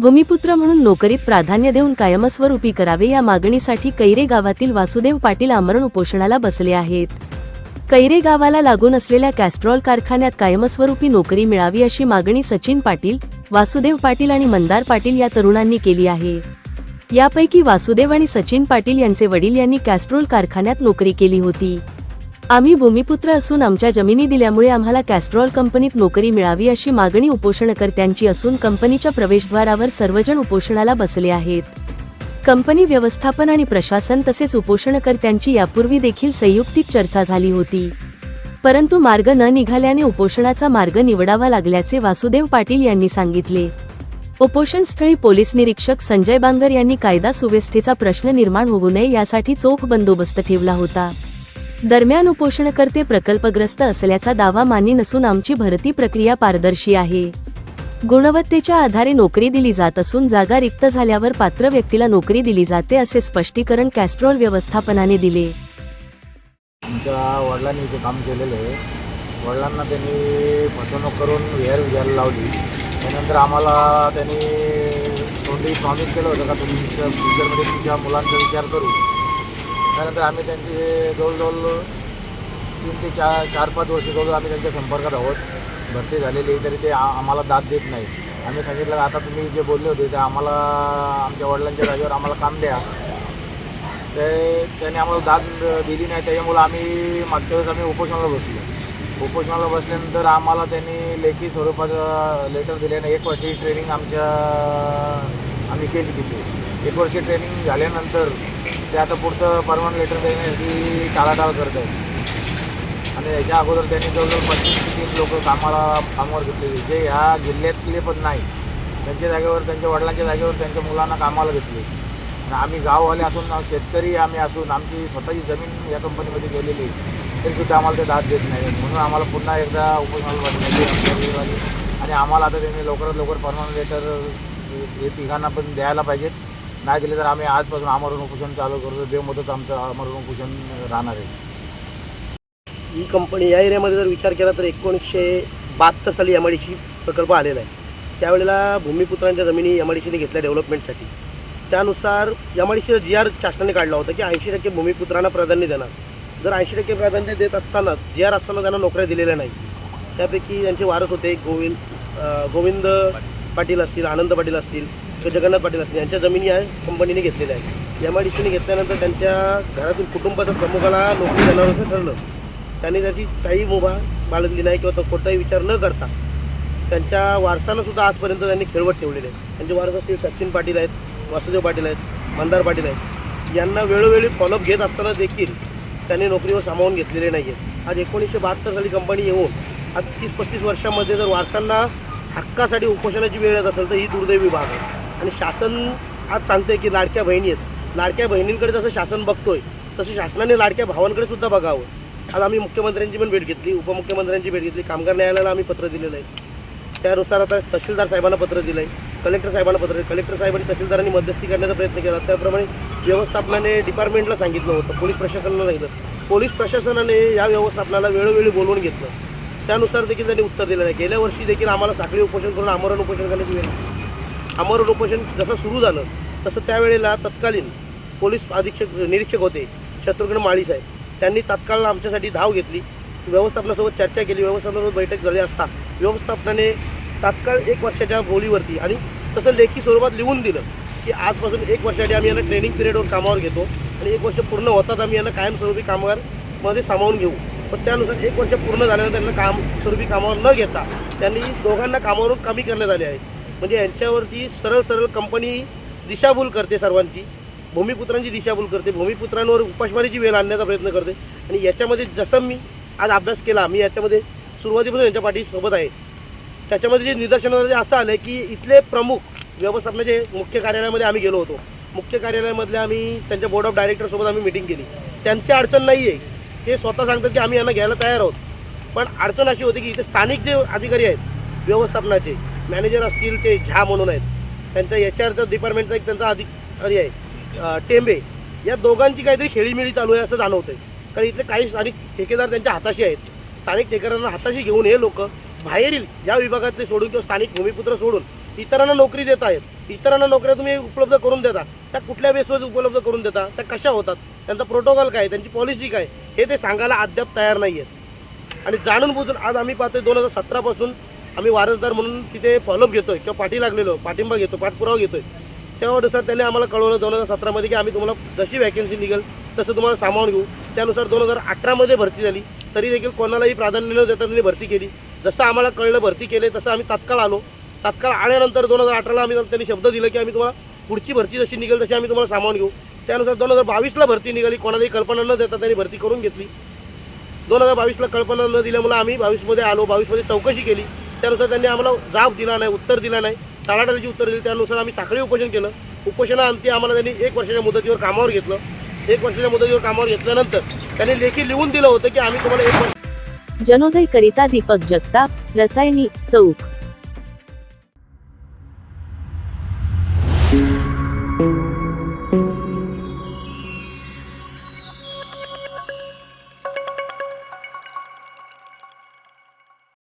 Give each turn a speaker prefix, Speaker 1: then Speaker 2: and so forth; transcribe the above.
Speaker 1: भूमिपुत्र म्हणून नोकरीत प्राधान्य देऊन कायमस्वरूपी करावे या मागणीसाठी कैरे गावातील वासुदेव पाटील आमरण उपोषणाला बसले आहेत. कैरे गावाला लागून असलेल्या कॅस्ट्रॉल कारखान्यात कायमस्वरूपी नोकरी मिळावी अशी मागणी सचिन पाटील वासुदेव पाटील आणि मंदार पाटील या तरुणांनी केली आहे. यापैकी वासुदेव आणि सचिन पाटील यांचे वडील यांनी कॅस्ट्रोल कारखान्यात नोकरी केली होती. आम्ही भूमिपुत्र असून आमच्या जमिनी दिल्यामुळे आम्हाला कॅस्ट्रॉल कंपनीत नोकरी मिळावी अशी मागणी उपोषणकर्त्यांची असून कंपनीच्या प्रवेशद्वारावर सर्वजण उपोषणाला बसले आहेत. कंपनी व्यवस्थापन आणि प्रशासन तसेच उपोषणकर्त्यांची यापूर्वी देखील संयुक्तिक चर्चा झाली होती. परंतु मार्ग न निघाल्याने उपोषणाचा मार्ग निवडावा लागल्याचे वासुदेव पाटील यांनी सांगितले. उपोषणस्थळी पोलीस निरीक्षक संजय बांगर यांनी कायदा सुव्यवस्थेचा प्रश्न निर्माण होऊ नये यासाठी चोख बंदोबस्त ठेवला होता. दरम्यान उपोषणकर्ते प्रकल्पग्रस्त असल्याचा दावा मान्य नसून आमची भरती प्रक्रिया पारदर्शी आहे. गुणवत्तेच्या आधारे नोकरी दिली जात असून जागा रिक्त झाल्यावर पात्र व्यक्तीला नोकरी दिली जाते असे स्पष्टीकरण कॅस्ट्रॉल व्यवस्थापनाने दिले.
Speaker 2: आमच्या वडिलांनी इथे काम केलेले वडिलांना त्यांनी फसवणूक करून विहार विचारायला लावली. त्यानंतर आम्हाला त्यांनी तोंडी प्रॉमिस केलं होतं का तुम्ही फ्युचरमध्ये तुमच्या मुलांचा विचार करू. त्यानंतर आम्ही त्यांचे जवळजवळ तीन ते चार चार पाच वर्ष जवळ आम्ही त्यांच्या संपर्कात आहोत. भरती झालेली तरी ते आम्हाला दाद देत नाही आम्ही सांगितलं आता तुम्ही जे बोलले होते ते आम्हाला आमच्या वडिलांच्या जागेवर आम्हाला काम द्या. ते त्याने आम्हाला दाद दिली नाही त्याच्यामुळं आम्ही मागच्या वेळेस आम्ही उपोषणाला बसलो. उपोषणाला बसल्यानंतर आम्हाला त्यांनी लेखी स्वरूपाचं लेटर दिल्याने एक वर्षाची ट्रेनिंग आमच्या आम्ही केली तिथे. एक वर्ष ट्रेनिंग झाल्यानंतर ते आता पुढचं परमनंट लेटर देण्यासाठी टाळाटाळ करत आहेत आणि याच्या अगोदर त्यांनी जवळजवळ पंचवीस ते तीस लोक कामाला कामावर घेतलेली. जे ह्या जिल्ह्यातले पण नाही त्यांच्या जागेवर त्यांच्या वडिलांच्या जागेवर त्यांच्या मुलांना कामाला घेतले. आम्ही गाववाले असून शेतकरी आम्ही असून आमची स्वतःची जमीन या कंपनीमध्ये गेलेली आहे. तरीसुद्धा आम्हाला ते दाद देत नाही. म्हणून आम्हाला पुन्हा एकदा उपोषणाला आणि आम्हाला आता त्यांनी लवकरात लवकर परमनंट लेटर हे तिघांना पण द्यायला पाहिजेत. नाही दिले तर आम्ही आजपासून आमरण उपोषण चालू करतो. देवमतच आमचं आमरण उपोषण राहणार आहे.
Speaker 3: ही कंपनी या एरियामध्ये जर विचार केला तर एकोणीसशे बहात्तर साली एम आय डी प्रकल्प आलेला आहे. त्यावेळेला भूमिपुत्रांच्या जमिनी एम आय डी सीने घेतल्या डेव्हलपमेंटसाठी. त्यानुसार एम आय डी सीचा जी आर शासनाने काढला होता की ऐंशी टक्के भूमिपुत्रांना प्राधान्य देणार. जर ऐंशी टक्के प्राधान्य देत असताना जी आर असताना त्यांना नोकऱ्या दिलेल्या नाही. त्यापैकी त्यांचे वारस होते गोविंद गोविंद पाटील असतील आनंद पाटील असतील किंवा जगन्नाथ पाटील असतील. यांच्या जमिनी या कंपनीने घेतलेल्या आहेत. एम आय डी सीने घेतल्यानंतर त्यांच्या घरातील कुटुंबाच्या प्रमुखाला नोकरी देणार असं ठरलं. त्यांनी त्याची काही मुभा बाळगली नाही किंवा तो कोणताही विचार न करता त्यांच्या वारसानं सुद्धा आजपर्यंत त्यांनी खेळवत ठेवलेले आहेत. त्यांचे वारस असतील सचिन पाटील आहेत वासुदेव पाटील आहेत मंदार पाटील आहेत. यांना वेळोवेळी फॉलोअप घेत असताना देखील त्यांनी नोकरीवर सामावून घेतलेले नाही आहेत आज एकोणीसशे बहात्तर साली कंपनी येऊन आज तीस पस्तीस वर्षामध्ये जर वारसांना हक्कासाठी उपोषणाची वेळ येत असेल तर ही दुर्दैवी बाब आहे. आणि शासन आज सांगते की लाडक्या बहिणी आहेत. लाडक्या बहिणींकडे जसं शासन बघतोय तसं शासनाने लाडक्या भावांकडे सुद्धा बघावं. आज आम्ही मुख्यमंत्र्यांची पण भेट घेतली उपमुख्यमंत्र्यांची भेट घेतली कामगार न्यायालयाला आम्ही पत्र दिलेलं आहे. त्यानुसार आता तहसीलदार साहेबांना पत्र दिलं आहे कलेक्टर साहेबांना पत्र दिलं कलेक्टर साहेबांनी तहसीलदारांनी मध्यस्थी करण्याचा प्रयत्न केला. त्याप्रमाणे व्यवस्थापनाने डिपार्टमेंटला सांगितलं होतं पोलीस प्रशासनाला सांगितलं. पोलीस प्रशासनाने या व्यवस्थापनाला वेळोवेळी बोलवून घेतलं. त्यानुसार देखील त्यांनी उत्तर दिलं नाही गेल्या वर्षी देखील आम्हाला साखळी उपोषण करून आमरण उपोषण करण्याची वेळ आली. उपोषण जसं सुरू झालं तसं त्यावेळेला तत्कालीन पोलीस अधीक्षक निरीक्षक होते शत्रुघ्न माळी साहेब. त्यांनी तात्काळ आमच्यासाठी धाव घेतली. व्यवस्थापनासोबत चर्चा केली. व्यवस्थापनासोबत बैठक झाली असता व्यवस्थापनाने तात्काळ एक वर्षाच्या बोलीवरती आणि तसं लेखी स्वरूपात लिहून दिलं की आजपासून एक वर्षासाठी आम्ही यांना ट्रेनिंग पिरियडवर कामावर घेतो आणि एक वर्ष पूर्ण होतात आम्ही यांना कायमस्वरूपी कामगारमध्ये सामावून घेऊ. पण त्यानुसार एक वर्ष पूर्ण झाल्यानंतर त्यांना कामस्वरूपी कामावर न घेता त्यांनी दोघांना कामावरून कमी करण्यात आले आहे. म्हणजे यांच्यावरती सरळ सरळ कंपनी दिशाभूल करते सर्वांची. भूमिपुत्रांची दिशाभूल करते. भूमिपुत्रांवर उपासमारीची वेळ आणण्याचा प्रयत्न करते. आणि याच्यामध्ये जसं मी आज अभ्यास केला मी याच्यामध्ये सुरुवातीपासून यांच्या पाठीसोबत आहे. त्याच्यामध्ये जे निदर्शनामध्ये असं आलं की इथले प्रमुख व्यवस्थापनाचे मुख्य कार्यालयामध्ये आम्ही गेलो होतो. मुख्य कार्यालयामधल्या आम्ही त्यांच्या बोर्ड ऑफ डायरेक्टरसोबत आम्ही मिटिंग केली. त्यांची अडचण नाही आहे ते स्वतः सांगतात की आम्ही यांना घ्यायला तयार आहोत. पण अडचण अशी होती की इथे स्थानिक जे अधिकारी आहेत व्यवस्थापनाचे मॅनेजर असतील ते झा म्हणून आहेत. त्यांचा एच आरचा डिपार्टमेंटचा एक त्यांचा अधिक अधिकारी आहे टेंबे. या दोघांची काहीतरी खेळीमेळी चालू आहे असं जाणवतं आहे कारण इथले काही स्थानिक ठेकेदार त्यांच्या हाताशी आहेत. स्थानिक ठेकेदारांना हाताशी घेऊन हे लोक बाहेरील या विभागातले सोडून किंवा स्थानिक भूमिपुत्र सोडून इतरांना नोकरी देत आहेत. इतरांना नोकऱ्या तुम्ही उपलब्ध करून देता. त्या कुठल्या बेसवर उपलब्ध करून देता? त्या कशा होतात? त्यांचा प्रोटोकॉल काय त्यांची पॉलिसी काय हे ते सांगायला अद्याप तयार नाही आहेत आणि जाणून बुजून आज आम्ही पाहतोय दोन हजार सतरापासून आम्ही वारसदार म्हणून तिथे फॉलोअप घेतोय किंवा पाठी लागलेलो पाठिंबा घेतो पाठपुरावा घेतोय. त्यानुसार त्यांनी आम्हाला कळवलं दोन हजार सतरामध्ये की आम्ही तुम्हाला जशी वॅकन्सी निघेल तसं तुम्हाला सामावून घेऊ. त्यानुसार दोन हजार अठरामध्ये भरती झाली तरी देखील कोणालाही प्राधान्य न देता त्यांनी भरती केली. जसं आम्हाला कळलं भरती केले तसं आम्ही तात्काळ आलो. तात्काळ आल्यानंतर दोन हजार अठराला आम्ही त्यांनी शब्द दिला की आम्ही तुम्हाला पुढची भरती जशी निघेल तशी आम्ही तुम्हाला सामावून घेऊ. त्यानुसार दोन हजार बावीसला भरती निघाली कोणालाही कल्पना न देता त्यांनी भरती करून घेतली. दोन हजार बावीसला कल्पना न दिल्यामुळे आम्ही बावीसमध्ये आलो बावीसमध्ये चौकशी केली. त्यानुसार त्यांनी आम्हाला जाब दिला नाही उत्तर दिला नाही. टाळाटाळीची उत्तर दिली. त्यानुसार आम्ही साखळी उपोषण केलं. उपोषणाअंती आम्हाला त्यांनी एक वर्षाच्या मुदतीवर कामावर घेतलं. एक वर्षाच्या मुदतीवर कामावर घेतल्यानंतर त्यांनी लेखी लिहून दिलं होतं की आम्ही तुम्हाला एक वर्ष
Speaker 1: जनोदय करिता दीपक जगताप रसायनी चौक.